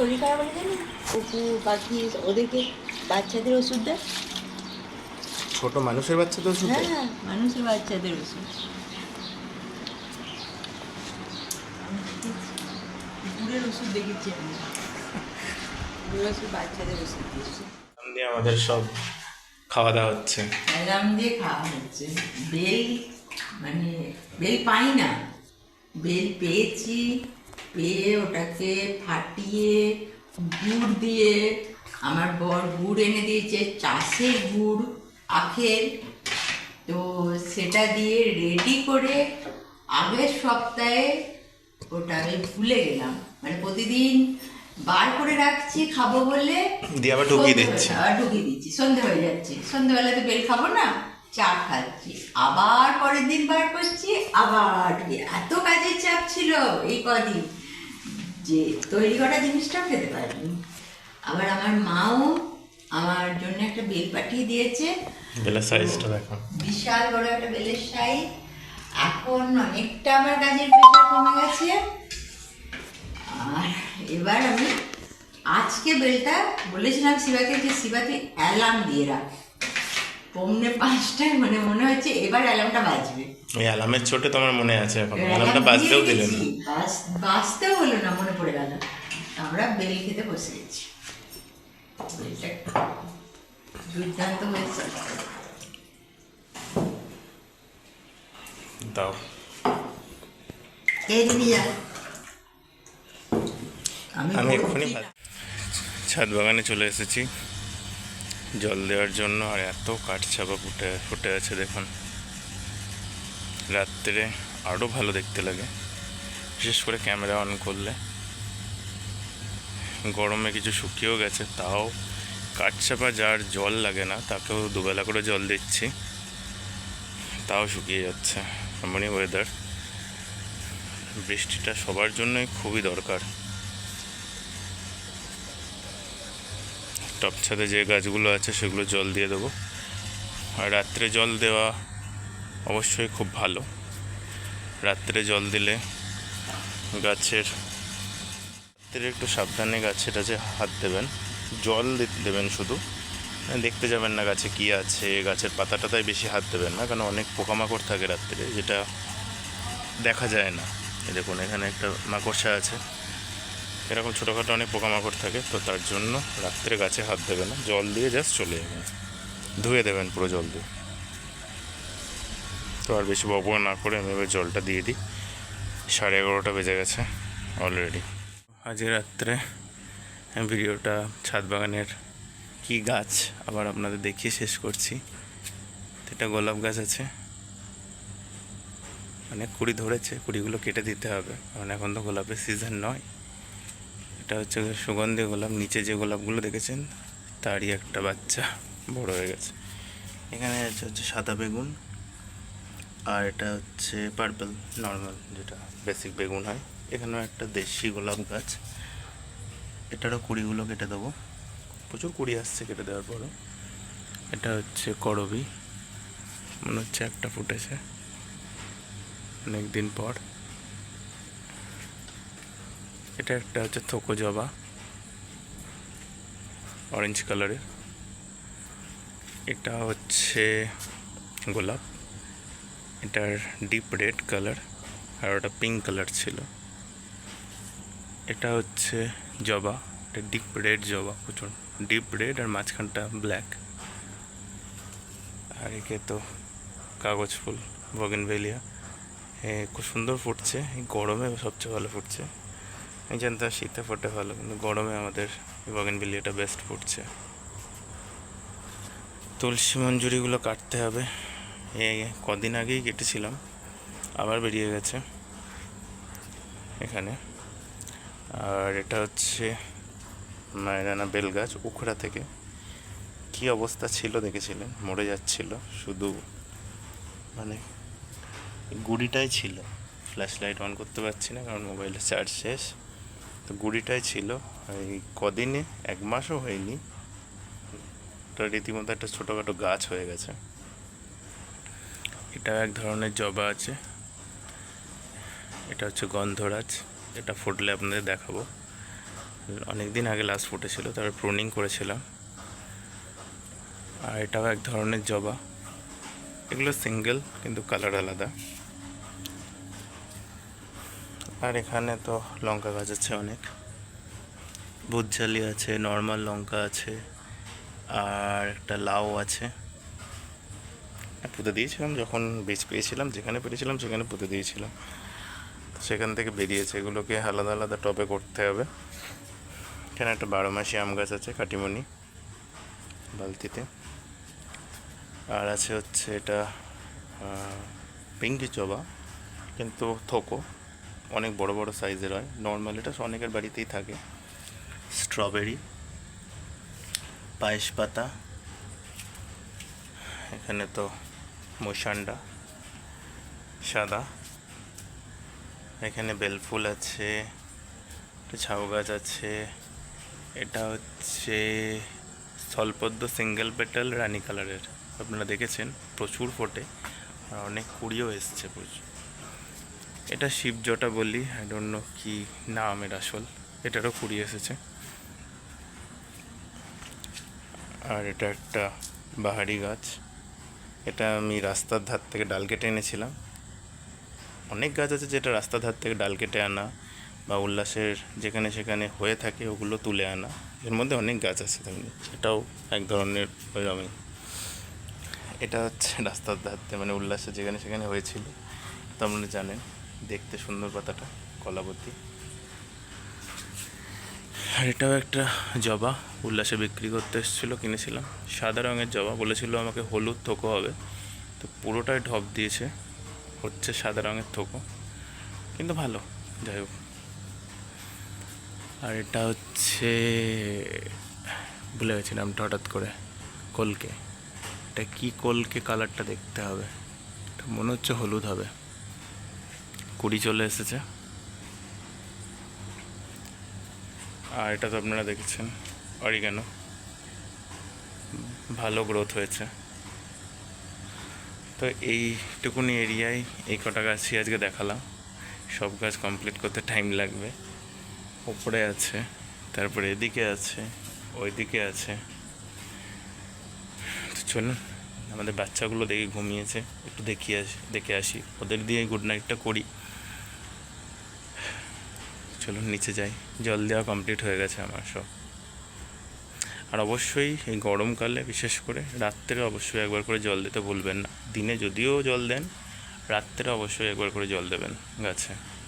শরীর খারাপ হলে জানি কুকুর পাখি ওদেরকে বাচ্চাদের ওষুধ দেয়। ছোট মানুষের বাচ্চাদের ওষুধ দেয়? হ্যাঁ মানুষের বাচ্চাদের ওষুধ। কুকুরের ওষুধ দেখেছি আমি। ওষুধ বাচ্চাদের ওষুধ দিয়েছে। আমাদের সব খাওয়া দাওয়া হচ্ছে। অ্যালার্ম দিয়ে খাওয়া হচ্ছে। বেল মানে বেল পাই না। বেল পেয়েছি। পেয়ে ওটাকে ফাটিয়ে গুড় দিয়ে আমার বর গুড় এনে দিয়েছে চাষের গুড় আখের। তো সেটা দিয়ে রেডি করে আগের সপ্তাহে ওটা আমি ভুলে গেলাম। মানে প্রতিদিন বার করে রাখছি খাব বলে দিয়ে আবার ঢুকিয়ে দিচ্ছি। আবার ঢুকিয়ে দিচ্ছি সন্ধে হয়ে যাচ্ছে। সন্ধেবেলা তো বেল খাব না চা খাচ্ছি। আবার পরের দিন বার করছি আবার এত কাজের চাপ ছিল এই কদিন। যে তৈরি করা জিনিসটাও খেতে পারিনি। আবার আমার মাও আমার জন্য একটা বেল পাঠিয়ে দিয়েছে। বেলা সাইজটা দেখো। বিশাল বড় একটা বেলের সাইজ এখন অনেকটা আমার কাজের প্রেশার কমে গেছে। আর এবার আমি আজকে বেলটা বলেছিলাম শিবাকে যে শিবা তুই অ্যালার্ম দিয়ে রাখ। পৌনে পাঁচটায় মানে মনে হচ্ছে এবার অ্যালার্মটা বাজবে। ওই অ্যালার্মের চোটে তোমার মনে আছে এখন। অ্যালার্মটা বাজতেও দিলে না। বাজতেও হলো না মনে পড়ে গেল। আমরা বেল খেতে বসে গেছি। দুর্দান্ত হয়েছে। দাও। আমি এক্ষুনি ছাদ বাগানে চলে এসেছি। জল দেওয়ার জন্য আর এত কাঠচাপা ফুটে ফুটে আছে দেখুন। রাত্রে আরও ভালো দেখতে লাগে, বিশেষ করে ক্যামেরা অন করলে। গরমে কিছু শুকিয়েও গেছে, তাও কাঠ কাঠচাপা যার জল লাগে না, তাকেও দুবেলা করে জল দিচ্ছি। তাও শুকিয়ে যাচ্ছে, এমনই ওয়েদার বৃষ্টিটা সবার জন্যই খুবই দরকার। টপ ছাদে যে গাছগুলো আছে সেগুলো জল দিয়ে দেবো। আর রাত্রে জল দেওয়া অবশ্যই খুব ভালো। রাত্রে জল দিলে গাছের রাত্রে একটু সাবধানে গাছের কাছে হাত দেবেন, জল দেবেন শুধু। দেখতে যাবেন না গাছে কি আছে, গাছের পাতা বেশি হাত দেবেন না, কারণ অনেক পোকামাকড় থাকে রাত্রে, যেটা দেখা যায় না। দেখুন, এখানে একটা মাকড়সা আছে। এরকম ছোটোখাটো অনেক পোকামাকড় থাকে, তো তার জন্য রাত্রে গাছে হাত দেবে না, জল দিয়ে জাস্ট চলে যাবেন ধুয়ে দেবেন পুরো জল দিয়ে। তো আর বেশি বকবক না করে আমি এবার জলটা দিয়ে দিই। সাড়ে এগারোটা বেজে গেছে অলরেডি আজ রাত্রে ভিডিওটা ছাদ বাগানের কী গাছ আবার আপনাদের দেখিয়ে শেষ করছি। এটা গোলাপ গাছ আছে। অনেক কুড়ি ধরেছে, কুড়িগুলো কেটে দিতে হবে। কারণ এখন তো গোলাপের সিজন নয়। এটা হচ্ছে সুগন্ধি গোলাপ, নিচে যে গোলাপগুলো দেখেছেন, তারই একটা বাচ্চা বড় হয়ে গেছে। এখানে আছে হচ্ছে সাদা বেগুন, আর এটা হচ্ছে পার্পল নর্মাল যেটা বেসিক বেগুন হয়। এখানেও একটা দেশি গোলাপ গাছ। এটারও কুড়িগুলো কেটে দেবো। প্রচুর কুড়ি আসছে কেটে দেওয়ার পরও। এটা হচ্ছে করবি। মনে হচ্ছে একটা ফুটেছে। অনেক দিন পর। এটা একটা হচ্ছে থোকো জবা অরেঞ্জ কালারের এটা হচ্ছে গোলাপ, এটার ডিপ রেড কালার আর ওটা পিঙ্ক কালার ছিল। এটা হচ্ছে জবা, এটা ডিপ রেড জবা, প্রচুর। ডিপ রেড আর মাঝখানটা ব্ল্যাক আর একে তো কাগজ ফুল বগেনভেলিয়া খুব সুন্দর ফুটছে গরমে সবচেয়ে ভালো ফুটছে। আমি জানতাম শীতে ফোটে ভালো, কিন্তু গরমে আমাদের বগেনভেলিয়াটা বেস্ট ফুটছে। তুলসী মঞ্জুরিগুলো কাটতে হবে। এই কদিন আগেই কেটেছিলাম, আবার বেরিয়ে গেছে এখানে। আর এটা হচ্ছে মায়রানা বেল গাছ উখড়া থেকে। কি অবস্থা ছিল দেখেছিলেন? মরে যাচ্ছিল, শুধু মানে গুড়িটাই ছিল। ফ্ল্যাশ লাইট অন করতে পারছি না, কারণ মোবাইলের চার্জ শেষ। তো গুড়িটাই ছিল। এই কদিনে? এক মাসও হয়নি। ওটা রীতিমতো একটা ছোটোখাটো গাছ হয়ে গেছে। এটা এক ধরনের জবা আছে। এটা হচ্ছে গন্ধরাজ। এটা ফুটলে আপনাদের দেখাবো। অনেক দিন আগে লাস্ট ফুটেছিল, তারপর প্রুনিং করেছিলাম। আর এটাও এক ধরনের জবা। এগুলো সিঙ্গেল কিন্তু কালার আলাদা। আর এখানে তো লঙ্কা গাছ আছে অনেক। ভুতঝালি আছে নর্মাল লঙ্কা আছে, আর একটা লাউ আছে। পুঁতে দিয়েছিলাম যখন বীজ পেয়েছিলাম, যেখানে পেয়েছিলাম সেখানে পুঁতে দিয়েছিলাম। সেখান থেকে বেরিয়েছে, এগুলোকে আলাদা আলাদা টবে করতে হবে। এখানে একটা বারো মাসি আম গাছ আছে কাটিমনি বালতিতে। আর আছে হচ্ছে এটা পিঙ্কি জবা কিন্তু থোকো। অনেক বড় বড় সাইজের হয়। নর্মাল এটা অনেকের বাড়িতেই থাকে। স্ট্রবেরি পায়েস পাতা, এখানে তো মশান্ডা, সাদা, এখানে বেলফুল আছে ঝাউ গাছ আছে, এটা হচ্ছে স্থলপদ্ম সিঙ্গেল পেটাল রানি কালারের আপনারা দেখেছেন, প্রচুর ফোটে, আর অনেক কুড়িও এসছে প্রচুর। এটা শিবজটা বলি আই ডোন্ট নো কি নাম এর আসল, এটারও কুড়ি এসেছে। আর এটা একটা বাহারি গাছ, এটা আমি রাস্তার ধার থেকে ডাল কেটে এনেছিলাম। অনেক গাছ আছে যেটা রাস্তার ধার থেকে ডাল কেটে আনা, বা উল্লাসের যেখানে সেখানে হয়ে থাকে ওগুলো তুলে আনা, এর মধ্যে অনেক গাছ আছে তেমনি এটাও এক ধরনের ওইরকমই এটা হচ্ছে রাস্তার ধার থেকে মানে উল্লাসে যেখানে সেখানে হয়েছিল তো আপনারা জানেন। দেখতে সুন্দর পাতাটা, কলাবতী। আর এটাও একটা জবা, উল্লাসে বিক্রি করতে এসেছিল, কিনেছিলাম। সাদা রঙের জবা, বলেছিল আমাকে হলুদ থোকো হবে। তো পুরোটাই ঢপ দিয়েছে, হচ্ছে সাদা রঙের থোকো। কিন্তু ভালো, যাই হোক। আর এটা হচ্ছে, ভুলে গেছি নামটা হঠাৎ করে, কলকে। এটা কি কলকে কালারটা দেখতে হবে? এটা মনে হচ্ছে হলুদ হবে। কুড়ি চলে এসেছে। আর এটা তো আপনারা দেখেছেন, অরিগানো। ভালো গ্রোথ হয়েছে। তো এইটুকুনি এরিয়ায় এই কটা গাছই আজকে দেখালাম। সব গাছ কমপ্লিট করতে টাইম লাগবে। ওপরে আছে, তারপরে এদিকে আছে, ওইদিকে আছে। তো চলুন, আমাদের বাচ্চাগুলো দেখে ঘুমিয়েছে। একটু দেখিয়ে আসি, দেখে আসি। ওদের দিয়ে গুড নাইটটা করি। চলুন, নিচে যাই। জল দেওয়া কমপ্লিট হয়ে গেছে আমার সব। আর অবশ্যই এই গরমকালে, বিশেষ করে রাত্রে অবশ্যই একবার করে জল দিতে ভুলবেন না। দিনে যদিও জল দেন, রাত্রে অবশ্যই একবার করে জল দেবেন গাছে।